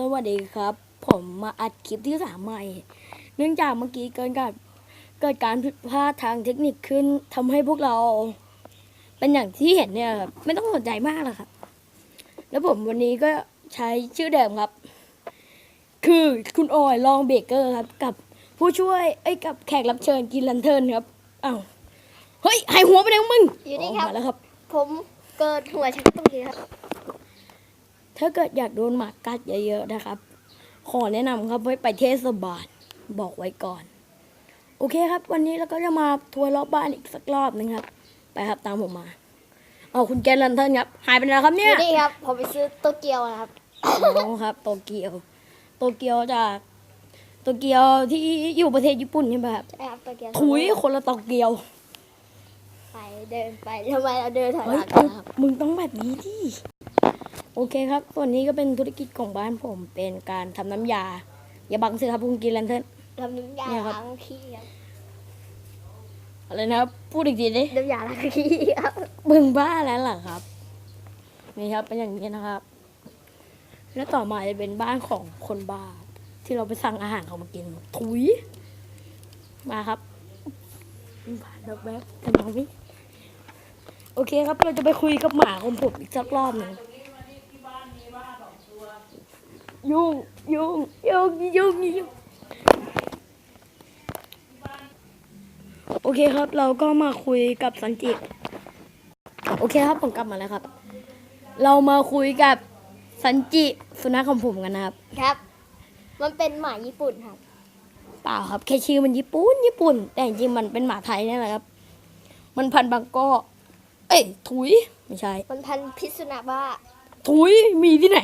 สวัสดีครับ ผมมาอัดคลิปที่สามใหม่ เนื่องจากเมื่อกี้เกิดการเกิดการผิดพลาดทางเทคนิคขึ้นทำให้พวกเรา เป็นอย่างที่เห็นเนี่ยครับไม่ต้องสนใจมากหรอกครับ แล้วผมวันนี้ก็ใช้ชื่อเดิมครับ คือคุณออยลองเบเกอร์ครับ กับผู้ช่วยเอ้ยกับแขกรับเชิญกินลันเทิร์นครับอ้าวเฮ้ยหายหัวไปแล้วมึงอยู่นี่ครับมาแล้วครับ ผมเกิดหัวชักตรงนี้ครับ ถ้าเกิดอยากโดนหมากัดเยอะๆนะครับ ขอแนะนำครับให้ไปเทศบาลบอกไว้ก่อน โอเคครับ วันนี้เราก็จะมาทัวร์รอบบ้านอีกสักรอบหนึงครับ ไปครับตามผมมาเอาคุณแกนลันเทิร์นครับ หายไปไหนแล้วครับอเนี่ยยู่นี่ครับผมไปซื้อโตเกียวนะครับอ๋อครับโตเกียว โตเกียวจากโตเกียวที่อยู่ประเทศญี่ปุ่นใช่ไหมครับใช่ครับโตเกียวถุยคนละโตเกียว ไปเดินไปทำไมเราเดินถอยหเฮ้ยลังกันครับ มึงต้องแบบนี้ดิ โอเคครับ ส่วนนี้ก็เป็นธุรกิจของบ้านผม เป็นการทำน้ำยา อย่าบังสิครับคุณกินลันเทิร์นทำน้ำยาเนี่ยครับล้างขี้ครับอะไรนะครับ พูดอีกทีดิน้ำยาล้างขี้ครับมึงบ้าแล้วเหรอครับ นี่ครับเป็นอย่างนี้นะครับ แล้วต่อมาจะเป็นบ้านของคนบ้า ที่เราไปสั่งอาหารเขามากิน ถุย มาครับผ่านแบบแบบแต่น้องนี่โอเคครับ เราจะไปคุยกับหมาของผมอีกสักรอบหนึ่ง ยุ่งยุ่งยุ่งยุ่งยุ่งโอเคครับ เราก็มาคุยกับสันจิโอเคครับผมกลับมาแล้วครับ เรามาคุยกับสันจิสุนัขของผมกันนะครับ ครับ มันเป็นหมาญี่ปุ่นครับ เปล่าครับ แค่ชื่อมันญี่ปุ่นญี่ปุ่น แต่จริงๆมันเป็นหมาไทยนี่แหละครับ มันพันธุ์บางกอกเอ้ยถุยไม่ใช่ มันพันธุ์พิษสุนัขบ้าถุยมีที่ไหน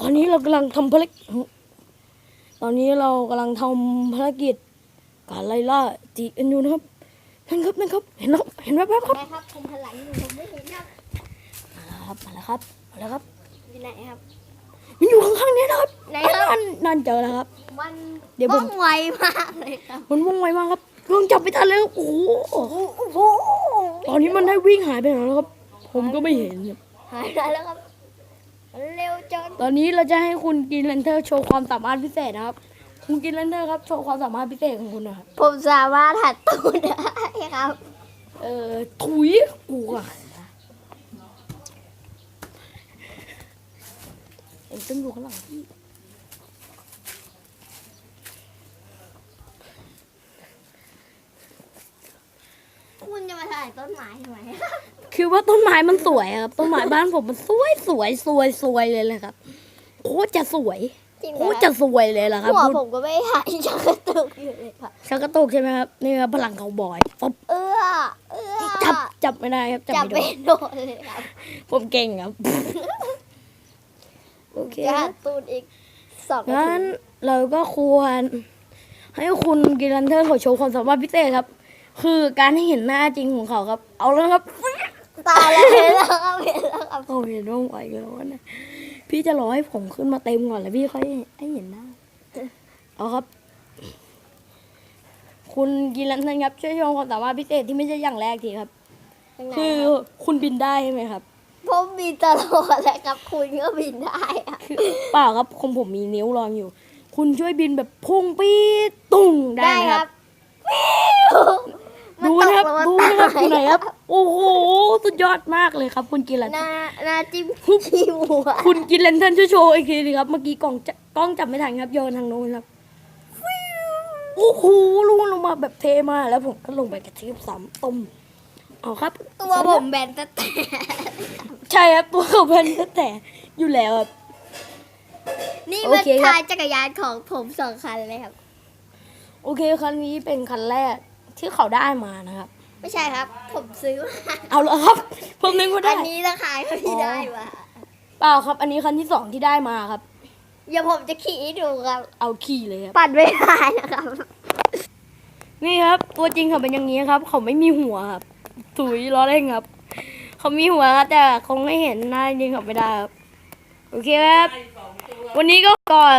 ตอนนี้เรากำลังทำภารกิจ ตอนนี้เรากำลังทำภารกิจ การไล่ล่าจีกันอยู่นะครับนั่นครับนั่นครับ เห็นแล้วเห็นแวบๆครับไหนครับผมหันหลังอยู่ผมไม่เห็นครับมาแล้วครับมาแล้วครับมาแล้วครับอยู่ไหนครับ มันอยู่ข้างๆนี้นะครับไหนครับ นั่นนั่นเจอแล้วครับ มันเดี๋ยวผม ว่องไวมากเลยครับมันว่องไวมากครับลองจับไปทันเลยครับโอ้โหโอ้โหตอนนี้มันได้วิ่งหายไปไหนแล้วครับ ผมก็ไม่เห็นครับ หายไปแล้วครับมัน เร็วจนตอนนี้เราจะให้คุณกินเลนเทอร์โชว์ความสามารถพิเศษนะครับ คุณกินเลนเทอร์ครับโชว์ความสามารถพิเศษของคุณนะครับผมสามารถหัดตูดได้ครับ เอ่อถุยกูอะเอ็งต้องอยู่ข้างหลังพี่ คุณจะมา ถ่ายต้นไม้ทำไมคือว่าต้นไม้มันสวยอะครับต้นไม้บ้านผมมันสวยสวยสวยสวยเลยเลยครับโคตรจะสวยจริงโคเหรอตรจะสวยเลยล่ะครับหัวพูดผมก็ไม่ถ่ายชักกระตุกอยู่เลยค่ะชักกระตุกใช่ไหมครับนี่ครับพลังเขาบอยป๊บเออเออจับจับไม่ได้ครับจับจับไม่ไปได้โดนเลยครับผมเก่งครับโอเคจะคหัรับดตูดอีกสองนางั้นทีเราก็ควร ให้คุณกิรันเทอร์เขาโชว์ความสามารถพิเศษครับ คือการให้เห็นหน้าจริงของเขาครับ เอาแล้วครับตายแล้วเห็นแล้วครับเห็นแล้วครับเขาเห็นว่าไหวแล้วนะพี่จะรอให้ผมขึ้นมาเต็มก่อนแล้วพี่ค่อยให้เห็นหน้าเอาครับ คุณกิรันเทอร์ครับช่วยโชว์ความสามารถพิเศษที่ไม่ใช่อย่างแรกทีครับยังไงคือครับคุณบินได้ใช่ไหมครับผมบินตลอดแหละครับคุณก็บินได้อะคือเปล่าครับคงผมมีนิ้วรองอยู่ คุณช่วยบินแบบพุ่งปี๊ดตุ้งได้ไหมครับมัน ดูตกนะครับแล้วมันดูนะครับตายดูไหนครับ โอ้โหสุดยอดมากเลยครับ คุณกินแลนหน้าหน้าจิ้มขี้หัวคุณกินแลนเทนช่วยโชว์อีกทีนึงครับเมื่อกี้กล้องจะกล้องจับไม่ทันครับโยนทางโน้นครับโอ้โหล่วงลงมาแบบเทมากแล้วผมก็ลงไปกระทืบซ้ำต้มเอาครับ ตัวผมแบนแต่แต่ใช่ครับตัวเขาเป็นตั้งแต่อยู่แล้วครับนี่โอมันเคครับทายจักรยานของผมสองคันเลยครับ โอเคคันนี้เป็นคันแรก ที่เขาได้มานะครับ ไม่ใช่ครับ ผมซื้อมาเอาละครับ ผมนึกว่าได้ อันนี้ราคาเขาที่ได้มาเปล่าครับ อันนี้คันที่สองที่ได้มาครับ เดี๋ยวผมจะขี่ให้ดูครับ เอาขี่เลยครับ ปั่นไม่ได้นะครับ นี่ครับ ตัวจริงเขาเป็นอย่างนี้ครับ เขาไม่มีหัวครับถุยล้อเล่นครับ เขามีหัวครับแต่คงไม่เห็นหน้าจริงเขาไม่ได้ครับ โอเคครับ วันนี้ก็ก่อน